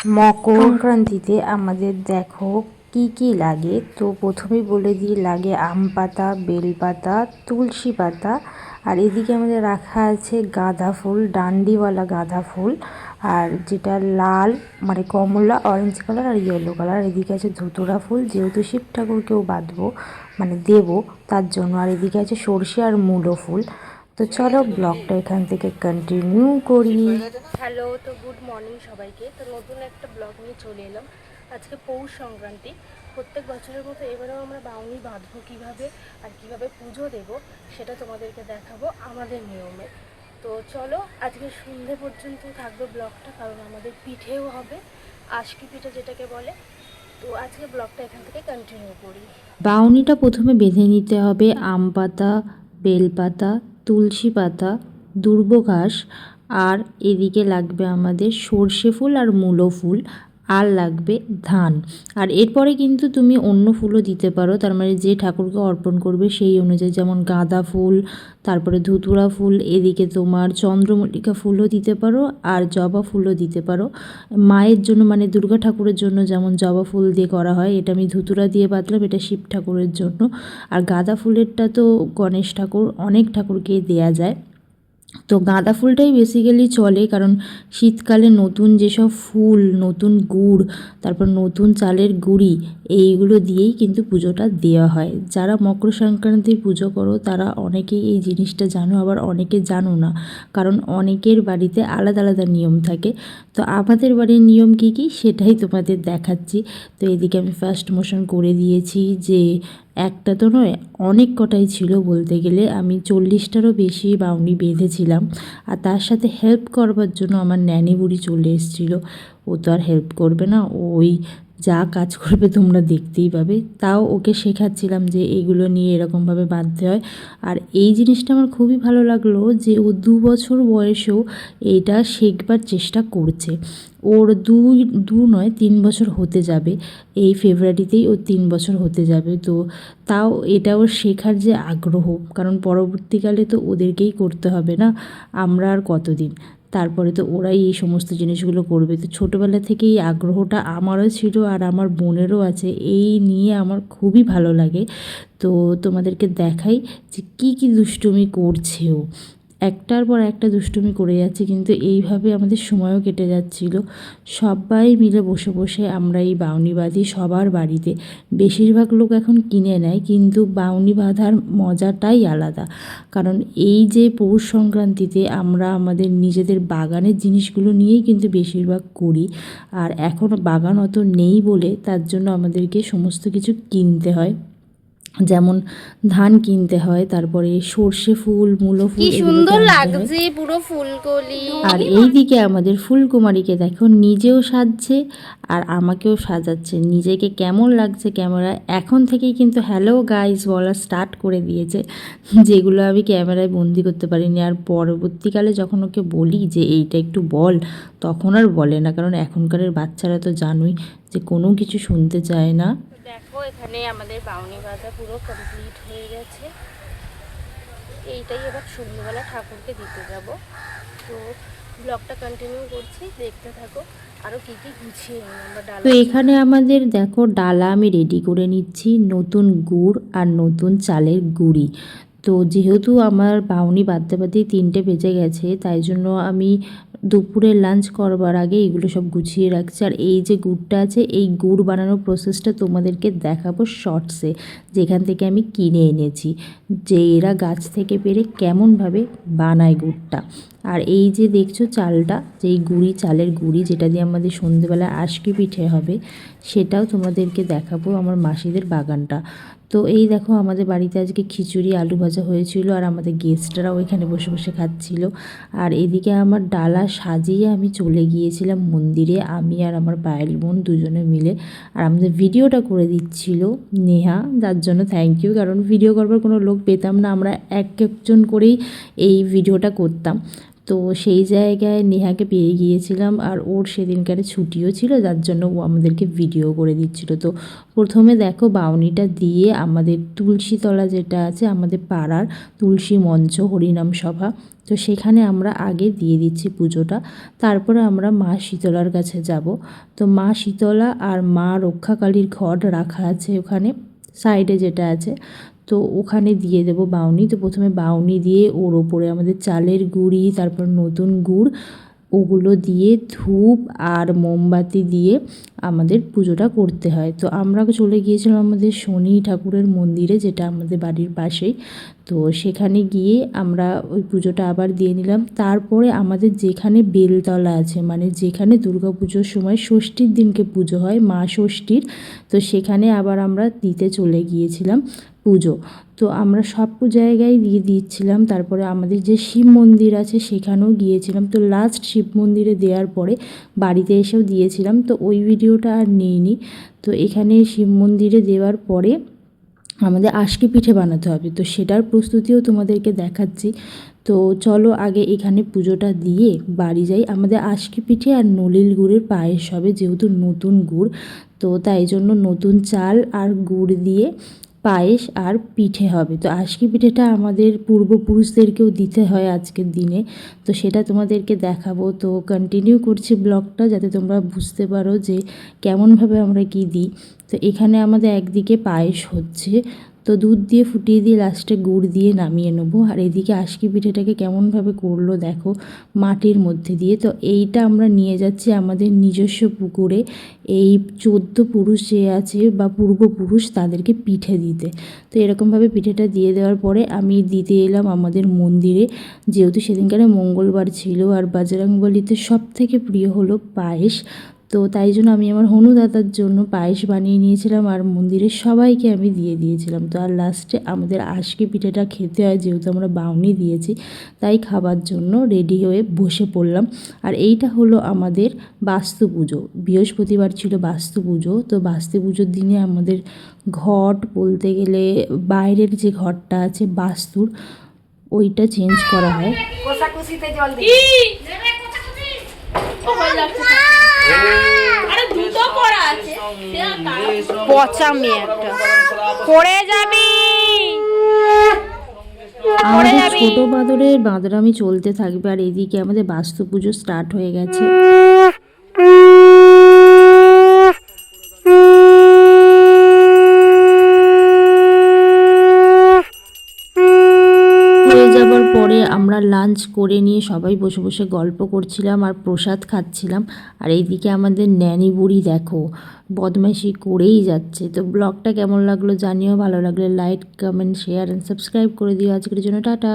মকর সংক্রান্তিতে আমাদের দেখো কি কি লাগে। তো প্রথমেই বলে দিই, লাগে আম পাতা, বেল পাতা, তুলসী পাতা। আর এদিকে আমাদের রাখা আছে গাঁদা ফুল, ডান্ডিওয়ালা গাঁদা ফুল। আর যেটা লাল মানে কমলা অরেঞ্জ কালার আর ইয়েলো কালার এদিকে আছে ধুতুরা ফুল, যেহেতু শিব ঠাকুরকেও বাঁধবো মানে দেবো তার জন্য। আর এদিকে আছে সর্ষে আর মূলো ফুল। তো চলো ব্লগটা এখান থেকে কন্টিনিউ করি। হ্যালো তো গুড মর্নিং সবাইকে। তো নতুন একটা ব্লগ নিয়ে চলে এলাম। আজকে পৌষ সংক্রান্তি। প্রত্যেক বছরের মতো এবারেও আমরা বাউনি বাঁধবো কীভাবে আর কীভাবে পুজো দেব সেটা তোমাদেরকে দেখাবো আমাদের নিয়মে। তো চলো আজকে সন্ধে পর্যন্ত থাকবে ব্লগটা কারণ আমাদের পিঠেও হবে আশকি পিঠে যেটাকে বলে। তো আজকে ব্লগটা এখান থেকে কন্টিনিউ করি। বাউনিটা প্রথমে বেঁধে নিতে হবে আম পাতা বেলপাতা তুলসী পাতা দুর্ব ঘাস আর এদিকে লাগবে আমাদের সর্ষে ফুল আর মূলো ফুল। আর লাগবে ধান। আর এরপরে কিন্তু তুমি অন্য ফুলও দিতে পারো। তার মানে যে ঠাকুরকে অর্পণ করবে সেই অনুযায়ী যেমন গাঁদা ফুল, তারপরে ধুতুরা ফুল, এদিকে তোমার চন্দ্রমল্লিকা ফুলও দিতে পারো আর জবা ফুলও দিতে পারো। মায়ের জন্য মানে দুর্গা ঠাকুরের জন্য যেমন জবা ফুল দিয়ে করা হয়, এটা আমি ধুতুরা দিয়ে বাঁধলাম, এটা শিব ঠাকুরের জন্য। আর গাঁদা ফুলেরটা তো গণেশ ঠাকুর, অনেক ঠাকুরকে দেয়া যায়। তো গাঁদা ফুলটাই বেসিক্যালি চলে কারণ শীতকালে নতুন যেসব ফুল, নতুন গুড়, তারপর নতুন চালের গুঁড়ি, এইগুলো দিয়েই কিন্তু পুজোটা দেওয়া হয়। যারা মকর সংক্রান্তির পুজো করো, তারা অনেকেই এই জিনিসটা জানো, আবার অনেকে জানো না। কারণ অনেকের বাড়িতে আলাদা আলাদা নিয়ম থাকে। তো আমাদের বাড়ির নিয়ম কী কী? সেটাই তোমাদের দেখাচ্ছি। তো এদিকে আমি ফার্স্ট মোশন করে দিয়েছি যে একটা তো নয়, অনেক কটাই ছিল বলতে গেলে। আমি চল্লিশটারও বেশি বাউনি বেঁধেছিলাম। আর তার সাথে হেল্প করবার জন্য আমার ন্যানি বুড়ি চলে এসেছিল। ও তো আর হেল্প করবে না। ওই যা কাজ করবে তোমরা দেখতেই পাবে। তাও ওকে শেখাচ্ছিলাম যে এগুলো নিয়ে এরকমভাবে বাঁধতে হয়। আর এই জিনিসটা আমার খুবই ভালো লাগল যে ও দু বছর বয়সেও এটা শেখবার চেষ্টা করছে। ওর দুই দু নয়, তিন বছর হতে যাবে। এই ফেব্রুয়ারিতেই ওর তিন বছর হতে যাবে। তো তাও এটা ওর শেখার যে আগ্রহ, কারণ পরবর্তীকালে তো ওদেরকেই করতে হবে না। আমরা আর কতদিন? তারপরে তো ওরাই এই সমস্ত জিনিসগুলো করবে। তো ছোটোবেলা থেকে এই আগ্রহটা আমারও ছিল আর আমার বোনেরও আছে। এই নিয়ে আমার খুবই ভালো লাগে। তো তোমাদেরকে দেখাই যে কী কী দুষ্টুমি করছে ও একটার পর একটা দুষ্টুমি করে যাচ্ছে, কিন্তু এইভাবে আমাদের সময়ও কেটে যাচ্ছিল। সবাই মিলে বসে বসে আমরা এই বাউনি বাঁধি সবার বাড়িতে। বেশিরভাগ লোক এখন কিনে নেয়, কিন্তু বাউনি বাঁধার মজাটাই আলাদা। কারণ এই যে পৌষ সংক্রান্তিতে আমরা আমাদের নিজেদের বাগানের জিনিসগুলো নিয়েই কিন্তু বেশিরভাগ করি। আর এখন বাগান অত নেই বলে তার জন্য আমাদেরকে সমস্ত কিছু কিনতে হয়। যেমন ধান কিনতে হয় তারপরে সর্ষে ফুল মূলো ফুল সুন্দর লাগছে পুরো ফুলকলি। আর এইদিকে আমাদের ফুলকুমারীকে দেখো নিজেও সাজছে আর আমাকেও সাজাচ্ছে। নিজেকে কেমন লাগছে ক্যামেরায়? এখন থেকেই কিন্তু হ্যালো গাইস বলা স্টার্ট করে দিয়েছে যেগুলো আমি ক্যামেরায় বন্দি করতে পারিনি। আর পরবর্তীকালে যখন ওকে বলি যে এইটা একটু বল তখন আর বলে না কারণ এখনকারের বাচ্চারা তো জানোই যে কোনো কিছু শুনতে চায় না। এখানে আমাদের বাউনি বাঁধা পুরো কমপ্লিট হয়ে গেছে। এইটাই এবার সন্ধ্যেবেলা ঠাকুরকে দিতে যাব। তো ব্লগটা কন্টিনিউ করছি, দেখতে থাকো। আরও কী কী গুছিয়ে আমরা ডালা তো এখানে আমাদের দেখো ডালা আমি রেডি করে নিচ্ছি, নতুন গুড় আর নতুন চালের গুঁড়ি। তো যেহেতু আমার বাউনি বাদতে তিনটে বেজে গেছে, তাই জন্য আমি দুপুরে লাঞ্চ করবার আগে এগুলো সব গুছিয়ে রাখছি। আর এই যে গুড়টা আছে, এই গুড় বানানোর প্রসেসটা তোমাদেরকে দেখাবো শর্টসে যেখান থেকে আমি কিনে এনেছি। যে এরা গাছ থেকে পেরে কেমনভাবে বানায় গুড়টা। আর এই যে দেখছ চালটা, যেই গুড়ি, চালের গুড়ি, যেটা দিয়ে আমাদের সন্ধেবেলা আশকি পিঠে হবে, সেটাও তোমাদেরকে দেখাবো আমার মাসিদের বাগানটা। তো এই দেখো আমাদের বাড়িতে আজকে খিচুড়ি, আলু ভাজা হয়েছিল আর আমাদের গেস্টরাও এখানে বসে বসে খাচ্ছিল। আর এদিকে আমার ডালা সাজিয়ে আমি চলে গিয়েছিলাম মন্দিরে, আমি আর আমার পায়েল বোন দুজনে মিলে। আর আমাদের ভিডিওটা করে দিচ্ছিল নেহা, যার জন্য থ্যাংক ইউ কারণ ভিডিও করবার কোনো লোক পেতাম না। আমরা এক একজন করেই এই ভিডিওটা করতাম। তো সেই জায়গায় নেহাকে পেয়ে গিয়েছিলাম আর ওর সেদিনকারে ছুটিও ছিল, যার জন্য ও আমাদেরকে ভিডিও করে দিচ্ছিল। তো প্রথমে দেখো বাউনিটা দিয়ে আমাদের তুলসীতলা যেটা আছে, আমাদের পাড়ার তুলসী মঞ্চ, হরিনাম সভা, তো সেখানে আমরা আগে দিয়ে দিচ্ছি পুজোটা। তারপরে আমরা মা শীতলার কাছে যাব। তো মা শীতলা আর মা রক্ষাকালীর ঘট রাখা আছে ওখানে সাইডে যেটা আছে। তো ওখানে দিয়ে দেবো বাউনি। তো প্রথমে বাউনি দিয়ে ওর ওপরে আমাদের চালের গুঁড়ি, তারপর নতুন গুড়, ওগুলো দিয়ে ধূপ আর মোমবাতি দিয়ে আমাদের পুজোটা করতে হয়। তো আমরা চলে গিয়েছিলাম আমাদের শনি ঠাকুরের মন্দিরে, যেটা আমাদের বাড়ির পাশেই। তো সেখানে গিয়ে আমরা ওই পুজোটা আবার দিয়ে নিলাম। তারপরে আমাদের যেখানে বেলতলা আছে মানে যেখানে দুর্গা পুজোর সময় ষষ্ঠীর দিনকে পুজো হয়, মা ষষ্ঠীর, তো সেখানে আবার আমরা দিতে চলে গিয়েছিলাম। পুজো। তো আমরা সব জায়গায় দিয়ে দিচ্ছিলাম তারপরে আমাদের যে শিব মন্দির আছে সেখানেও গিয়েছিলাম। তো লাস্ট শিব মন্দিরে দেওয়ার পরে বাড়িতে এসেও দিয়েছিলাম। তো ওই ভিডিওটা আর নিইনি। তো এখানে শিব মন্দিরে দেওয়ার পরে আমাদের আশকি পিঠে বানাতে হবে। তো সেটার প্রস্তুতিও তোমাদেরকে দেখাচ্ছি। তো চলো আগে এখানে পুজোটা দিয়ে বাড়ি যাই। আমাদের আশকি পিঠে আর নলিল গুড়ের পায়েস হবে, যেহেতু নতুন গুড়। তো তাই জন্য নতুন চাল আর গুড় দিয়ে পায়েস আর পিঠে হবে। তো আজকে পিঠেটা আমাদের পূর্বপুরুষদেরকেও দিতে হয় আজকের দিনে। তো সেটা তোমাদেরকে দেখাবো। তো কন্টিনিউ করছি ব্লগটা যাতে তোমরা বুঝতে পারো যে কেমনভাবে আমরা কি দিই। তো এখানে আমাদের একদিকে পায়েস হচ্ছে। তো দুধ দিয়ে ফুটিয়ে দিয়ে লাস্টে গুড় দিয়ে নামিয়ে নেব। আর এদিকে আশকি পিঠেটাকে কেমনভাবে করল দেখো মাটির মধ্যে দিয়ে। তো এইটা আমরা নিয়ে যাচ্ছি আমাদের নিজস্ব পুকুরে। এই চোদ্দ পুরুষ যে আছে বা পূর্বপুরুষ তাদেরকে পিঠে দিতে। তো এরকমভাবে পিঠেটা দিয়ে দেওয়ার পরে আমি দিতে এলাম আমাদের মন্দিরে। যেহেতু সেদিনকারে মঙ্গলবার ছিল আর বাজরাংবলিতে সব থেকে প্রিয় হলো পায়েস। তো তাই জন্য আমি আমার হনু দাদার জন্য পায়েস বানিয়ে নিয়েছিলাম আর মন্দিরের সবাইকে আমি দিয়ে দিয়েছিলাম। তো আর লাস্টে আমাদের আশকি পিঠেটা খেতে হয় যেহেতু আমরা বাউনি দিয়েছি তাই খাবার জন্য রেডি হয়ে বসে পড়লাম। আর এইটা হলো আমাদের বাস্তু পুজো। বৃহস্পতিবার ছিল বাস্তু পুজো। তো বাস্তু পুজোর দিনে আমাদের ঘট বলতে গেলে বাইরের যে ঘরটা আছে বাস্তুর ওইটা চেঞ্জ করা হয়। কোষাকুষিতে জল দিই। পচা মেয়ে একটা। পড়ে যাবি। আমাদের ছোট বাদরের বাঁদরামি চলতে থাকবে আর এদিকে আমাদের বাস্তু পুজো স্টার্ট হয়ে গেছে। আমরা লাঞ্চ করে নিয়ে সবাই বসে বসে গল্প করছিলাম আর প্রসাদ খাচ্ছিলাম। আর এইদিকে আমাদের ন্যানি বুড়ি দেখো, বদমাইশি করেই যাচ্ছে। তো ব্লগটা কেমন লাগল জানিও, ভালো লাগলে like comment share and subscribe করে দিও। আজকের জন্য টাটা।